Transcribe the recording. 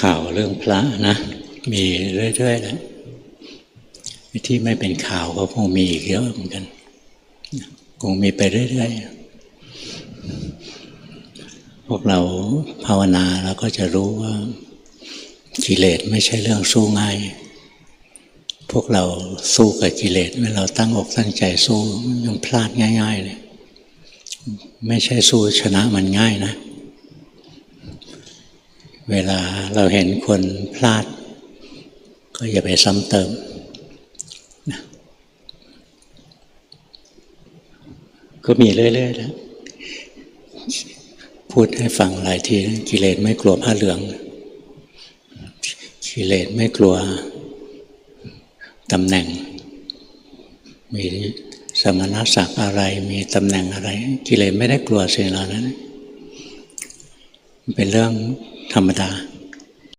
ข่าวเรื่องพระนะ มีเรื่อยๆแล้วที่ไม่เป็นข่าวก็คงมีอีกเยอะเหมือนกัน คงมีไปเรื่อยๆ พวกเราภาวนาเราก็จะรู้ว่ากิเลสไม่ใช่เรื่องสู้ง่าย พวกเราสู้กับกิเลสเมื่อเราตั้งอกตั้งใจสู้มันยังพลาดง่าย ๆ เลย ไม่ใช่สู้ชนะมันง่ายนะ เวลาเราเห็นคนพลาด ก็อย่าไปซ้ำเติมนะก็มีเรื่อยๆแล้วพูดให้ฟังหลายทีนะกิเลสไม่กลัวผ้าเหลือง กิเลสไม่กลัวตำแหน่ง มีสมณศักดิ์อะไร มีตำแหน่งอะไร กิเลสไม่ได้กลัวสิ่งเหล่านั้น เป็นเรื่อง ธรรมดา